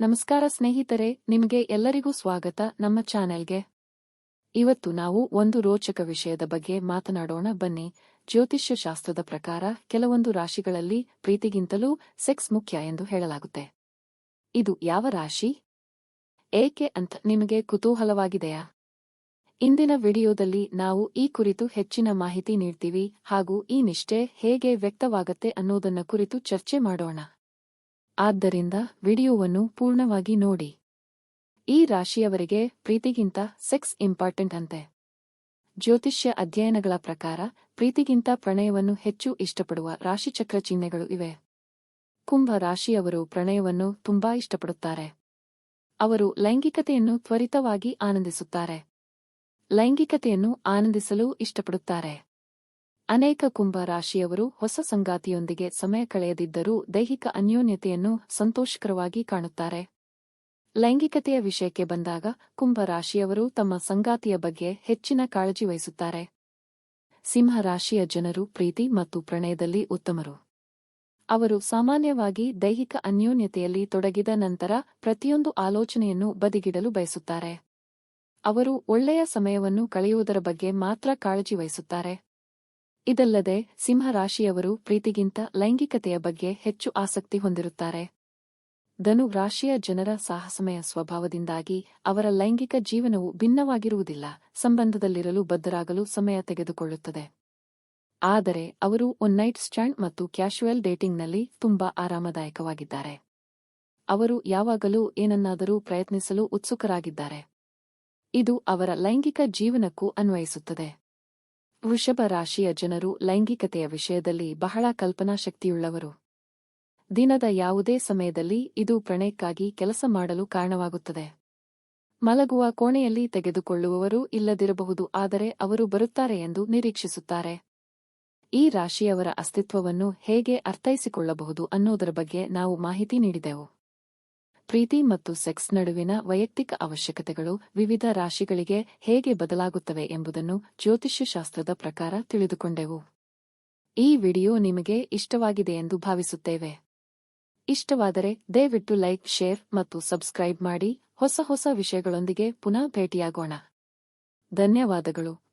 ನಮಸ್ಕಾರ ಸ್ನೇಹಿತರೆ, ನಿಮಗೆ ಎಲ್ಲರಿಗೂ ಸ್ವಾಗತ ನಮ್ಮ ಚಾನೆಲ್ಗೆ. ಇವತ್ತು ನಾವು ಒಂದು ರೋಚಕ ವಿಷಯದ ಬಗ್ಗೆ ಮಾತನಾಡೋಣ. ಬನ್ನಿ, ಜ್ಯೋತಿಷ್ಯ ಶಾಸ್ತ್ರದ ಪ್ರಕಾರ ಕೆಲವೊಂದು ರಾಶಿಗಳಲ್ಲಿ ಪ್ರೀತಿಗಿಂತಲೂ ಸೆಕ್ಸ್ ಮುಖ್ಯ ಎಂದು ಹೇಳಲಾಗುತ್ತೆ. ಇದು ಯಾವ ರಾಶಿ? ಏಕೆ ಅಂತ ನಿಮಗೆ ಕುತೂಹಲವಾಗಿದೆಯಾ? ಇಂದಿನ ವಿಡಿಯೋದಲ್ಲಿ ನಾವು ಈ ಕುರಿತು ಹೆಚ್ಚಿನ ಮಾಹಿತಿ ನೀಡ್ತೀವಿ ಹಾಗೂ ಈ ನಿಷ್ಠೆ ಹೇಗೆ ವ್ಯಕ್ತವಾಗತ್ತೆ ಅನ್ನೋದನ್ನ ಕುರಿತು ಚರ್ಚೆ ಮಾಡೋಣ. ಆದ್ದರಿಂದ ವಿಡಿಯೋವನ್ನು ಪೂರ್ಣವಾಗಿ ನೋಡಿ. ಈ ರಾಶಿಯವರಿಗೆ ಪ್ರೀತಿಗಿಂತ ಸೆಕ್ಸ್ ಇಂಪಾರ್ಟೆಂಟ್ ಅಂತೆ. ಜ್ಯೋತಿಷ್ಯ ಅಧ್ಯಯನಗಳ ಪ್ರಕಾರ ಪ್ರೀತಿಗಿಂತ ಪ್ರಣಯವನ್ನು ಹೆಚ್ಚು ಇಷ್ಟಪಡುವ ರಾಶಿಚಕ್ರ ಚಿಹ್ನೆಗಳು ಇವೆ. ಕುಂಭ ರಾಶಿಯವರು ಪ್ರಣಯವನ್ನು ತುಂಬಾ ಇಷ್ಟಪಡುತ್ತಾರೆ. ಅವರು ಲೈಂಗಿಕತೆಯನ್ನು ತ್ವರಿತವಾಗಿ ಆನಂದಿಸುತ್ತಾರೆ. ಲೈಂಗಿಕತೆಯನ್ನು ಆನಂದಿಸಲು ಇಷ್ಟಪಡುತ್ತಾರೆ. ಅನೇಕ ಕುಂಭ ರಾಶಿಯವರು ಹೊಸ ಸಂಗಾತಿಯೊಂದಿಗೆ ಸಮಯ ಕಳೆಯದಿದ್ದರೂ ದೈಹಿಕ ಅನ್ಯೋನ್ಯತೆಯನ್ನು ಸಂತೋಷಕರವಾಗಿ ಕಾಣುತ್ತಾರೆ. ಲೈಂಗಿಕತೆಯ ವಿಷಯಕ್ಕೆ ಬಂದಾಗ ಕುಂಭ ರಾಶಿಯವರು ತಮ್ಮ ಸಂಗಾತಿಯ ಬಗ್ಗೆ ಹೆಚ್ಚಿನ ಕಾಳಜಿ ವಹಿಸುತ್ತಾರೆ. ಸಿಂಹ ರಾಶಿಯ ಜನರು ಪ್ರೀತಿ ಮತ್ತು ಪ್ರಣಯದಲ್ಲಿ ಉತ್ತಮರು. ಅವರು ಸಾಮಾನ್ಯವಾಗಿ ದೈಹಿಕ ಅನ್ಯೋನ್ಯತೆಯಲ್ಲಿ ತೊಡಗಿದ ನಂತರ ಪ್ರತಿಯೊಂದು ಆಲೋಚನೆಯನ್ನು ಬದಿಗಿಡಲು ಬಯಸುತ್ತಾರೆ. ಅವರು ಒಳ್ಳೆಯ ಸಮಯವನ್ನು ಕಳೆಯುವುದರ ಬಗ್ಗೆ ಮಾತ್ರ ಕಾಳಜಿ ವಹಿಸುತ್ತಾರೆ. ಇದಲ್ಲದೆ ಸಿಂಹರಾಶಿಯವರು ಪ್ರೀತಿಗಿಂತ ಲೈಂಗಿಕತೆಯ ಬಗ್ಗೆ ಹೆಚ್ಚು ಆಸಕ್ತಿ ಹೊಂದಿರುತ್ತಾರೆ. ಧನು ರಾಶಿಯ ಜನರ ಸಾಹಸಮಯ ಸ್ವಭಾವದಿಂದಾಗಿ ಅವರ ಲೈಂಗಿಕ ಜೀವನವು ಭಿನ್ನವಾಗಿರುವುದಿಲ್ಲ, ಸಂಬಂಧದಲ್ಲಿರಲು ಬದ್ಧರಾಗಲು ಸಮಯ ತೆಗೆದುಕೊಳ್ಳುತ್ತದೆ. ಆದರೆ ಅವರು ಒನ್ ನೈಟ್ ಸ್ಟ್ಯಾಂಡ್ ಮತ್ತು ಕ್ಯಾಶುಯಲ್ ಡೇಟಿಂಗ್ನಲ್ಲಿ ತುಂಬಾ ಆರಾಮದಾಯಕವಾಗಿದ್ದಾರೆ. ಅವರು ಯಾವಾಗಲೂ ಏನನ್ನಾದರೂ ಪ್ರಯತ್ನಿಸಲು ಉತ್ಸುಕರಾಗಿದ್ದಾರೆ. ಇದು ಅವರ ಲೈಂಗಿಕ ಜೀವನಕ್ಕೂ ಅನ್ವಯಿಸುತ್ತದೆ. ವೃಷಭ ರಾಶಿಯ ಜನರು ಲೈಂಗಿಕತೆಯ ವಿಷಯದಲ್ಲಿ ಬಹಳ ಕಲ್ಪನಾ ಶಕ್ತಿಯುಳ್ಳವರು ದಿನದ ಯಾವುದೇ ಸಮಯದಲ್ಲಿ ಇದು ಪ್ರಣಯಕ್ಕಾಗಿ ಕೆಲಸ ಮಾಡಲು ಕಾರಣವಾಗುತ್ತದೆ. ಮಲಗುವ ಕೋಣೆಯಲ್ಲಿ ತೆಗೆದುಕೊಳ್ಳುವವರು ಇಲ್ಲದಿರಬಹುದು, ಆದರೆ ಅವರು ಬರುತ್ತಾರೆ ಎಂದು ನಿರೀಕ್ಷಿಸುತ್ತಾರೆ. ಈ ರಾಶಿಯವರ ಅಸ್ತಿತ್ವವನ್ನು ಹೇಗೆ ಅರ್ಥೈಸಿಕೊಳ್ಳಬಹುದು ಅನ್ನೋದರ ಬಗ್ಗೆ ನಾವು ಮಾಹಿತಿ ನೀಡಿದೆವು. ಪ್ರೀತಿ ಮತ್ತು ಸೆಕ್ಸ್ ನಡುವಿನ ವೈಯಕ್ತಿಕ ಅವಶ್ಯಕತೆಗಳು ವಿವಿಧ ರಾಶಿಗಳಿಗೆ ಹೇಗೆ ಬದಲಾಗುತ್ತವೆ ಎಂಬುದನ್ನು ಜ್ಯೋತಿಷ್ಯಶಾಸ್ತ್ರದ ಪ್ರಕಾರ ತಿಳಿದುಕೊಂಡೆವು. ಈ ವಿಡಿಯೋ ನಿಮಗೆ ಇಷ್ಟವಾಗಿದೆ ಎಂದು ಭಾವಿಸುತ್ತೇವೆ. ಇಷ್ಟವಾದರೆ ದಯವಿಟ್ಟು ಲೈಕ್, ಶೇರ್ ಮತ್ತು ಸಬ್ಸ್ಕ್ರೈಬ್ ಮಾಡಿ. ಹೊಸ ಹೊಸ ವಿಷಯಗಳೊಂದಿಗೆ ಪುನಃ ಭೇಟಿಯಾಗೋಣ. ಧನ್ಯವಾದಗಳು.